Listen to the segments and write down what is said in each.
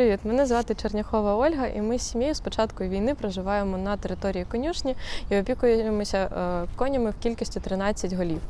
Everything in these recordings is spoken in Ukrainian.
Привіт, мене звати Черняхова Ольга, і ми з сім'єю з початку війни проживаємо на території конюшні і опікуємося е, конями в кількості 13 голів.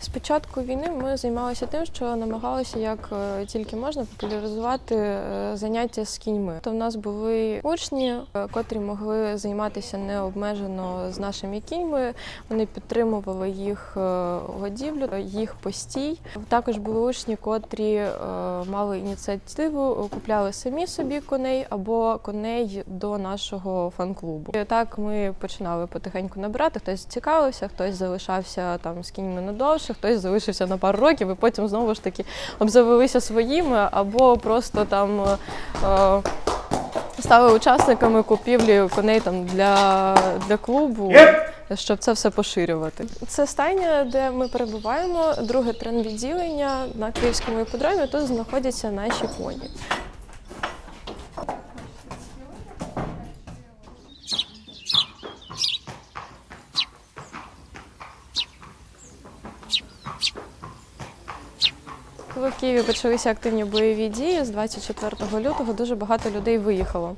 З початку війни ми займалися тим, що намагалися як е, тільки можна популяризувати е, заняття з кіньми. То в нас були учні, е, котрі могли займатися необмежено з нашими кіньми. Вони підтримували їх годівлю, їх постій. Також були учні, котрі мали ініціативу, купляли самі собі коней або коней до нашого фан-клубу. Так ми починали потихеньку набирати. Хтось цікавився, хтось залишався там з кіньми надовше, хтось залишився на пару років, і потім знову ж таки обзавелися своїми, або просто там. е, Стали учасниками купівлі коней там для, для клубу, щоб це все поширювати. Це стайня, де ми перебуваємо. Друге тренвідділення на Київському іпподромі. Тут знаходяться наші коні. В Києві почалися активні бойові дії з 24 лютого, дуже багато людей виїхало.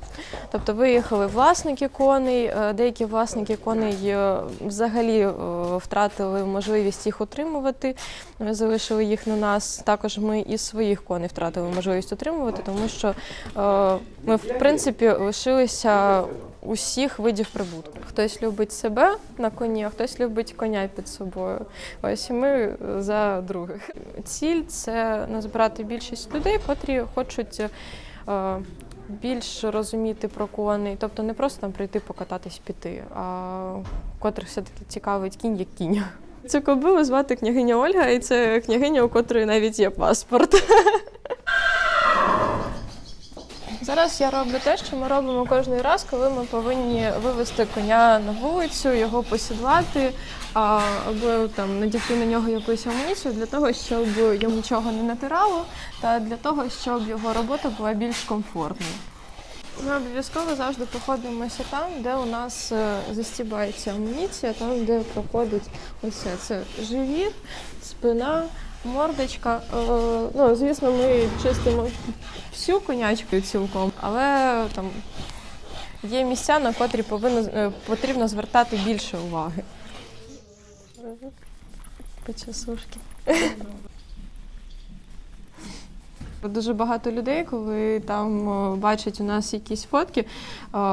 Тобто виїхали власники коней, е, деякі власники коней е, взагалі е, втратили можливість їх утримувати, залишили їх на нас. Також ми і своїх коней втратили можливість утримувати, тому що ми в принципі лишилися усіх видів прибутку. Хтось любить себе на коні, а хтось любить коня під собою. Ось і ми за других. Ціль це назбирати більшість людей, котрі хочуть. е, Більш розуміти про коней, тобто не просто там прийти покататись піти, а котрих все-таки цікавить кінь як кінь. Цю кобилу звати княгиня Ольга, і це княгиня, у котрої навіть є паспорт. Зараз я роблю те, що ми робимо кожен раз, коли ми повинні вивести коня на вулицю, його посідлати, або там надягти на нього якусь амуніцію для того, щоб йому нічого не натирало, та для того, щоб його робота була більш комфортною. Ми обов'язково завжди проходимося там, де у нас е, застібається амуніція, там, де проходить ось. Це живіт, спина, мордочка. Е, Ну, звісно, ми чистимо всю конячку цілком, але там є місця, на котрі повинно, е, потрібно звертати більше уваги. Почесушки. Дуже багато людей, коли там бачать у нас якісь фотки,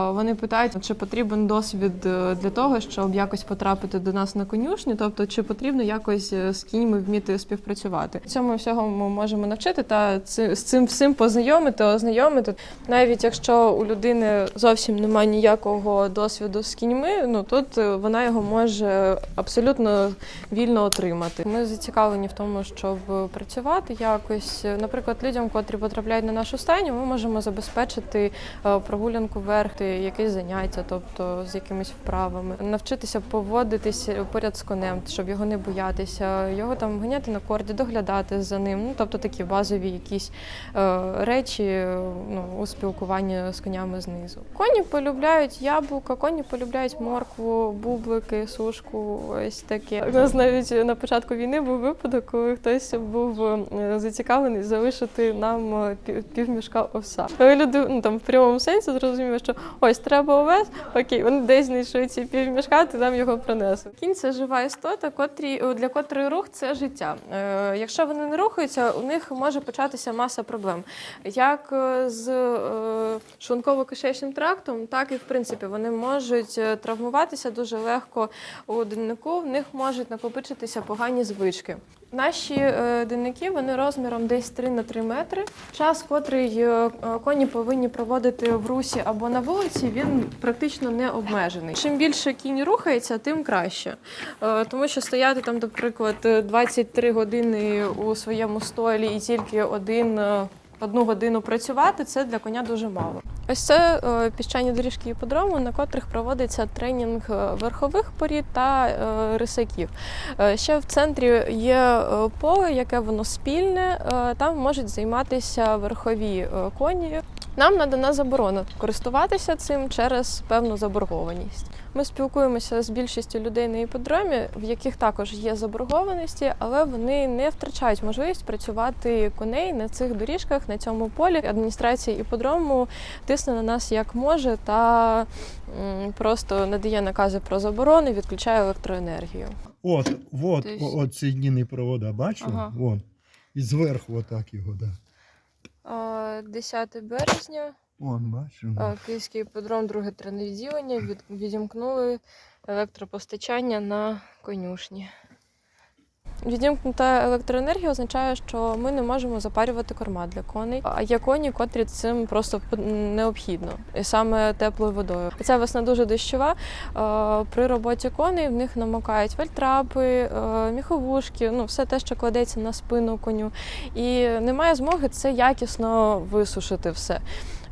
вони питають, чи потрібен досвід е, для того, щоб якось потрапити до нас на конюшню, тобто чи потрібно якось е, з кіньми вміти співпрацювати. Цьому всього ми можемо навчити та з цим всім познайомити, ознайомити. Навіть якщо у людини зовсім немає ніякого досвіду з кіньми, ну тут е, вона його може абсолютно вільно отримати. Ми зацікавлені в тому, щоб працювати якось. Наприклад, людям, котрі потрапляють на нашу стайню, ми можемо забезпечити е, прогулянку вверх, ти- якесь заняття, тобто з якимись вправами, навчитися поводитись поряд з конем, щоб його не боятися, його там ганяти на корді, доглядати за ним. Ну тобто такі базові якісь е, речі е, ну, у спілкуванні з конями знизу. Коні полюбляють яблука, коні полюбляють моркву, бублики, сушку. Ось таке. У нас навіть на початку війни був випадок, коли хтось був е, зацікавлений залишити нам е, пів- півмішка овса. Люди ну там в прямому сенсі зрозуміли, що ось треба овес, окей, вони десь знайшли ці півмішка, ти нам його принесли. Кінь це жива істота, котрі для котрої рух це життя. Е, якщо вони не рухаються, у них може початися маса проблем. Як е, з е, шлунково-кишечним трактом, так і в принципі вони можуть е, травмуватися дуже легко у деннику, в них можуть накопичитися погані звички. Наші е, денники вони розміром десь 3 на 3 метри. Час, котрий е, е, коні повинні проводити в русі або на вулиці, він практично не обмежений. Чим більше кінь рухається, тим краще. Е, Тому що стояти там, наприклад, 23 години у своєму стойлі і тільки один. Одну годину працювати це для коня дуже мало. Ось це е, піщані доріжки іпподрому, на котрих проводиться тренінг е, верхових порід та е, рисаків. Ще в центрі є поле, яке воно спільне. Там можуть займатися верхові коні. Нам надана заборона користуватися цим через певну заборгованість. Ми спілкуємося з більшістю людей на іпподромі, в яких також є заборгованості, але вони не втрачають можливість працювати коней на цих доріжках, на цьому полі. Адміністрація іпподрому тисне на нас як може та просто надає накази про заборони, відключає електроенергію. От, от, Тобто- от соєднені провода, бачу? Ага. Вон. І зверху отак його, да. 10 березня, Вон, бачу. Київський іпподром, друге тренер відділення від, відімкнули електропостачання на конюшні. Відімкнута електроенергія означає, що ми не можемо запарювати корма для коней. А є коні, котрі цим просто необхідно, і саме теплою водою. Ця весна дуже дощова. Е, При роботі коней в них намокають вальтрапи, е, міховушки, ну все те, що кладеться на спину коню. І немає змоги це якісно висушити все.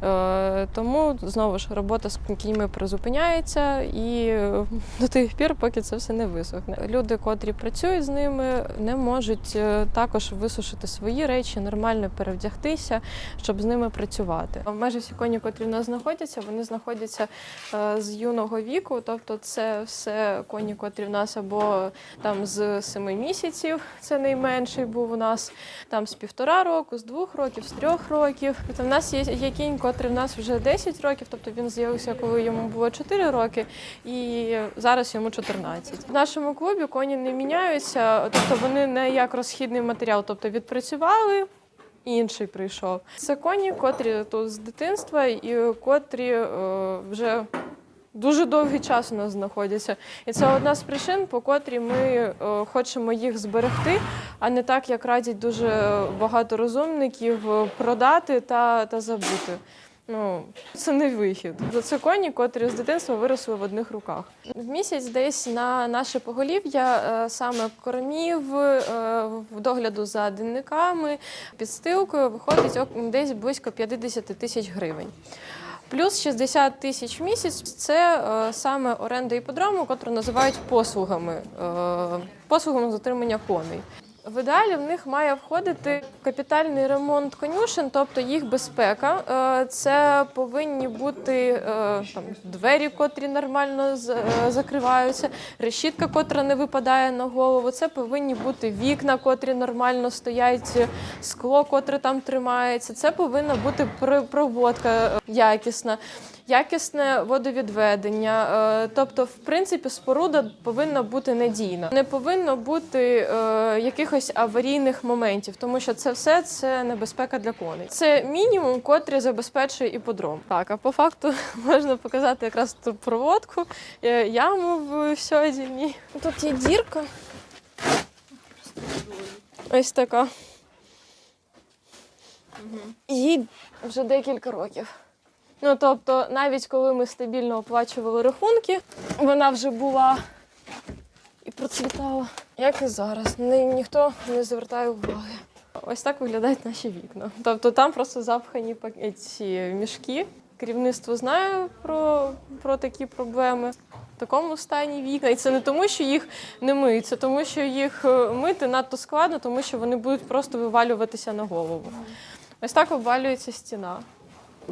Е, Тому знову ж робота з кіньми призупиняється і до тих пір, поки це все не висохне. Люди, котрі працюють з ними, не можуть е, також висушити свої речі, нормально перевдягтися, щоб з ними працювати. Майже всі коні, котрі в нас знаходяться, вони знаходяться е, з юного віку, тобто це все коні, котрі в нас або там з семи місяців, це найменший був у нас, там з півтора року, з двох років, з трьох років. Тобто в нас є, є кінь, котрий в нас вже 10 років, тобто він з'явився, коли йому було 4 роки, і зараз йому 14. В нашому клубі коні не міняються, тобто вони не як розхідний матеріал, тобто відпрацювали. Інший прийшов. Це коні, котрі тут з дитинства і котрі е, вже дуже довгий час у нас знаходяться. І це одна з причин, по котрій ми е, хочемо їх зберегти, а не так, як радять дуже багато розумників е, продати та, та забути. Ну, це не вихід. Це коні, котрі з дитинства виросли в одних руках. В місяць десь на наше поголів'я е, саме кормів, е, догляду за денниками, підстилкою виходить десь близько 50 тисяч гривень. Плюс 60 тисяч в місяць це е, саме оренда іподрому, котру називають послугами, послугами з отримання коней. В ідеалі в них має входити капітальний ремонт конюшен, тобто їх безпека. Е, Це повинні бути е, там, двері, котрі нормально е, закриваються, решітка, котра не випадає на голову. Це повинні бути вікна, котрі нормально стоять, скло, котре там тримається. Це повинна бути пр- проводка якісна. Якісне водовідведення, Е, тобто, в принципі, споруда повинна бути надійна. Не повинно бути е, якихось аварійних моментів, тому що це все це небезпека для коней. Це мінімум, котрий забезпечує іподром. Так, а по факту можна показати якраз ту проводку, е, яму в сьодільні. Тут є дірка. Ось така. Їй вже декілька років. Ну тобто, навіть коли ми стабільно оплачували рахунки, вона вже була і процвітала. Як і зараз. Ні, ніхто не звертає уваги. Ось так виглядають наші вікна. Тобто там просто запхані пак- ці мішки. Керівництво знає про, про такі проблеми. В такому стані вікна. І це не тому, що їх не миють, це тому, що їх е, мити надто складно, тому що вони будуть просто вивалюватися на голову. Ось так обвалюється стіна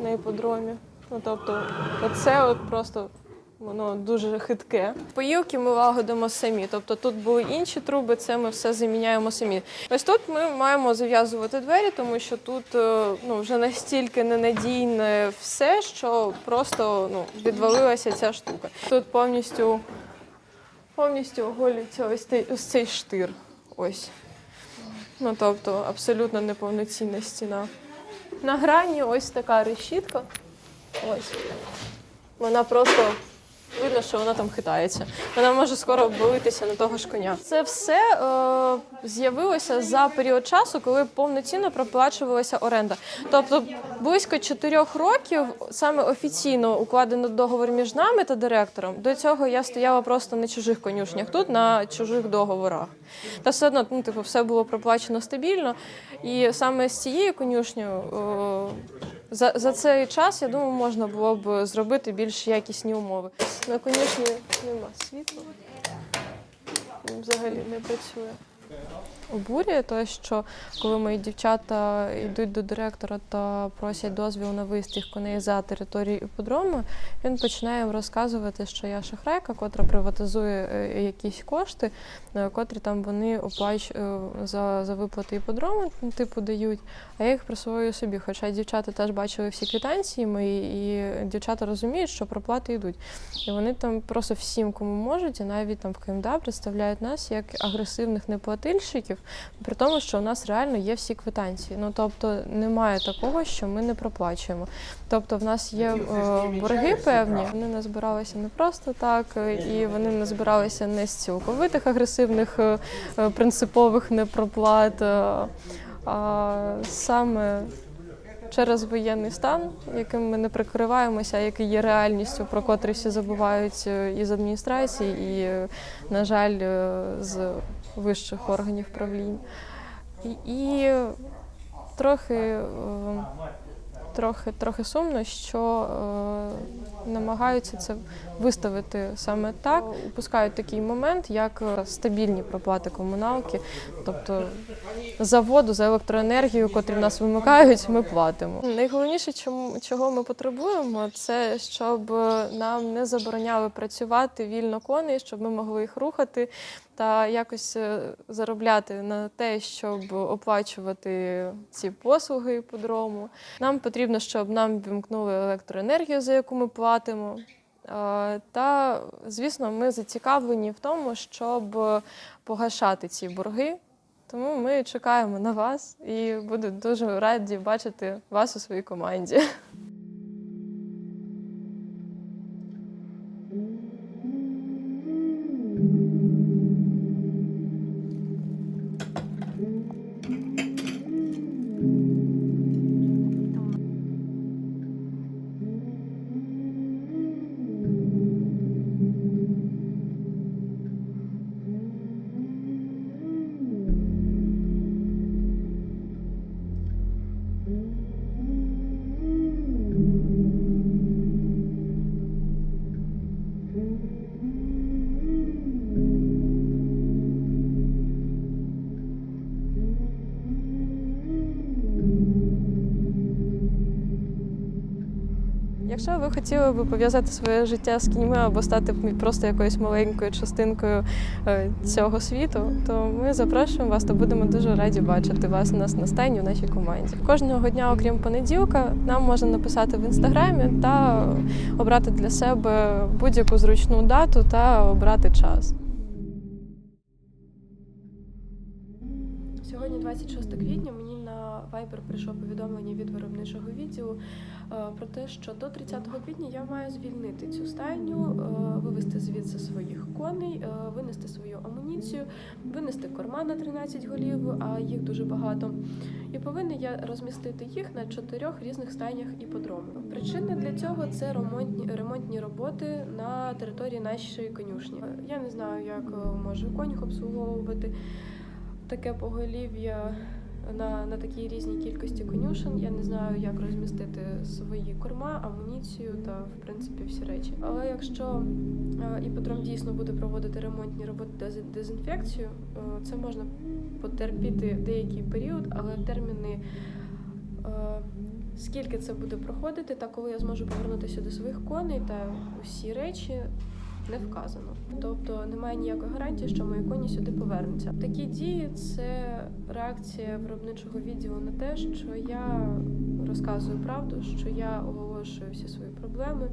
на іподромі. Ну тобто, оце от просто воно дуже хитке. Поїлки ми лагодимо самі. Тобто тут були інші труби, це ми все заміняємо самі. Ось тут ми маємо зав'язувати двері, тому що тут е, ну, вже настільки ненадійне все, що просто ну, відвалилася ця штука. Тут повністю, повністю оголюється ось цей, ось цей штир. Ось. Ну, тобто, абсолютно неповноцінна стіна. На грані ось така решітка. Ось. Вона просто видно, що вона там хитається. Вона може скоро обвалитися на того ж коня. Це все е, з'явилося за період часу, коли повноцінно проплачувалася оренда. Тобто близько чотирьох років саме офіційно укладено договор між нами та директором. До цього я стояла просто на чужих конюшнях, тут на чужих договорах. Та все одно ну, типу, все було проплачено стабільно. І саме з цією конюшнею е, за, за цей час, я думаю, можна було б зробити більш якісні умови. На конюшні нема світла. Взагалі не працює. Обурює те, що коли мої дівчата йдуть до директора та просять дозвіл на виїзд коней за територію іпподрому, він починає їм розказувати, що я шахрайка, котра приватизує е, якісь кошти, е, котрі там вони оплач е, за, за виплати іпподрому, типу дають, а я їх присвоюю собі. Хоча дівчата теж бачили всі квитанції мої, і дівчата розуміють, що проплати йдуть. І вони там просто всім, кому можуть, і навіть там в КМДА представляють нас як агресивних неплательщиків, при тому, що у нас реально є всі квитанції. Ну тобто немає такого, що ми не проплачуємо. Тобто, в нас є е, борги певні. Вони не збиралися не просто так, е, і вони не збиралися не з цілковитих агресивних е, принципових непроплат, а саме через воєнний стан, яким ми не прикриваємося, а який є реальністю, про котрий всі забувають із адміністрації, і, на жаль, з вищих органів правлінь. І, і трохи, е, трохи, трохи сумно, що е, намагаються це виставити саме так. Упускають такий момент, як е, стабільні проплати комуналки, тобто за воду, за електроенергію, котрі в нас вимикають, ми платимо. Найголовніше, чому чого ми потребуємо, це щоб нам не забороняли працювати вільно коней, щоб ми могли їх рухати та якось е, заробляти на те, щоб оплачувати ці послуги подрому. Нам потрібно, щоб нам вімкнули електроенергію, за яку ми платимо. Та, звісно, ми зацікавлені в тому, щоб погашати ці борги. Тому ми чекаємо на вас і буду дуже раді бачити вас у своїй команді. Якщо ви хотіли би пов'язати своє життя з кіньми або стати просто якоюсь маленькою частинкою е, цього світу, то ми запрошуємо вас та будемо дуже раді бачити вас у нас на стайні в нашій команді. Кожного дня, окрім понеділка, нам можна написати в інстаграмі та обрати для себе будь-яку зручну дату та обрати час. Сьогодні 26 квітня. Viber прийшло повідомлення від виробничого відділу е, про те, що до 30 квітня я маю звільнити цю стайню, е, вивести звідси своїх коней, е, винести свою амуніцію, винести корма на 13 голів, а їх дуже багато. І повинна я розмістити їх на чотирьох різних стайнях іподрому. Причина для цього це ремонтні ремонтні роботи на території нашої конюшні. Я не знаю, як може конюх обслуговувати таке поголів'я на, на такій різній кількості конюшен. Я не знаю, як розмістити свої корма, амуніцію та в принципі всі речі. Але якщо е, іподром дійсно буде проводити ремонтні роботи дезінфекцію, е, це можна потерпіти деякий період, але терміни. е, Скільки це буде проходити, та коли я зможу повернутися до своїх коней та усі речі не вказано. Тобто немає ніякої гарантії, що мої коні сюди повернуться. Такі дії це реакція виробничого відділу на те, що я розказую правду, що я оголошую всі свої проблеми.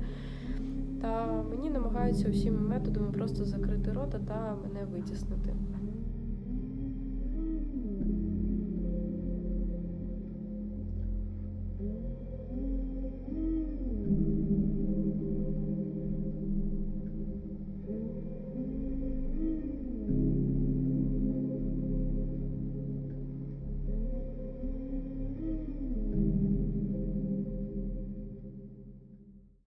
Та мені намагаються усіма методами просто закрити рота та мене витіснити.